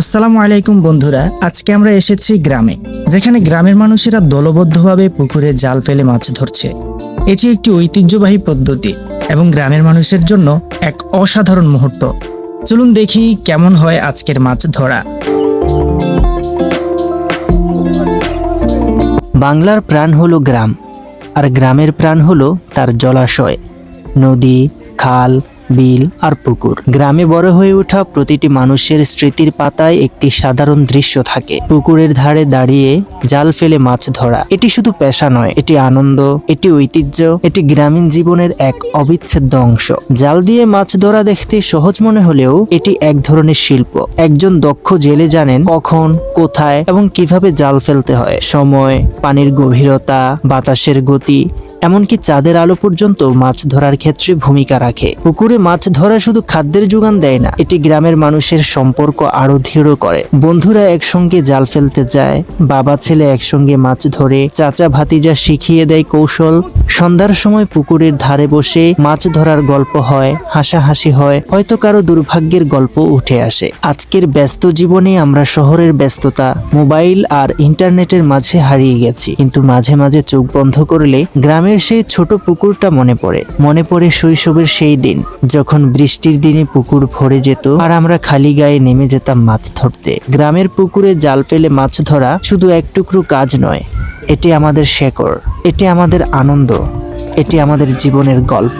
আসসালামু আলাইকুম বন্ধুরা, আজকে আমরা এসেছি গ্রামে, যেখানে গ্রামের মানুষেরা দলবদ্ধভাবে পুকুরে জাল ফেলে মাছ ধরছে। এটি একটি ঐতিহ্যবাহী পদ্ধতি এবং গ্রামের মানুষের জন্য এক অসাধারণ মুহূর্ত। চলুন দেখি কেমন হয় আজকের মাছ ধরা। বাংলার প্রাণ হলো গ্রাম, আর গ্রামের প্রাণ হলো তার জলাশয়। নদী, খাল বিল আর পুকুর। গ্রামে বড় হয়ে ওঠা প্রতিটি মানুষের স্মৃতির পাতায় একটি সাধারণ দৃশ্য থাকে। পুকুরের ধারে দাঁড়িয়ে জাল ফেলে মাছ ধরা। এটি শুধু পেশা নয়, এটি আনন্দ, এটি ঐতিহ্য, এটি গ্রামীণ জীবনের এক অবিচ্ছেদ্য অংশ। জাল দিয়ে মাছ ধরা দেখতে সহজ মনে হলেও এটি এক ধরনের শিল্প। একজন দক্ষ জেলে জানেন কখন, কোথায় এবং কীভাবে জাল ফেলতে হয়। সময়, পানির গভীরতা, বাতাসের গতি এমনকি চাঁদের আলো পর্যন্ত মাছ ধরার ক্ষেত্রে ভূমিকা রাখে। পুকুরে মাছ ধরা শুধু খাদ্যের যোগান দেয় না, এটি গ্রামের মানুষের সম্পর্ক আরও দৃঢ় করে। বন্ধুরা একসঙ্গে জাল ফেলতে যায়, বাবা ছেলে একসঙ্গে মাছ ধরে, চাচা ভাতিজা শিখিয়ে দেয় কৌশল। সন্ধ্যার সময় পুকুরের ধারে বসে মাছ ধরার গল্প হয়, হাসাহাসি হয়, হয়তো কারও দুর্ভাগ্যের গল্প উঠে আসে। আজকের ব্যস্ত জীবনে আমরা শহরের ব্যস্ততা, মোবাইল আর ইন্টারনেটের মাঝে হারিয়ে গেছি। কিন্তু মাঝে মাঝে চোখ বন্ধ করলে গ্রামের সেই ছোট পুকুরটা মনে পড়ে। মনে পড়ে শৈশবের সেই দিন, যখন বৃষ্টির দিনে পুকুর ভরে যেত আর আমরা খালি গায়ে নেমে যেতাম মাছ ধরতে। গ্রামের পুকুরে জাল ফেলে মাছ ধরা শুধু এক টুকরো কাজ নয়, এটি আমাদের শেকড়, এটি আমাদের আনন্দ, এটি আমাদের জীবনের গল্প।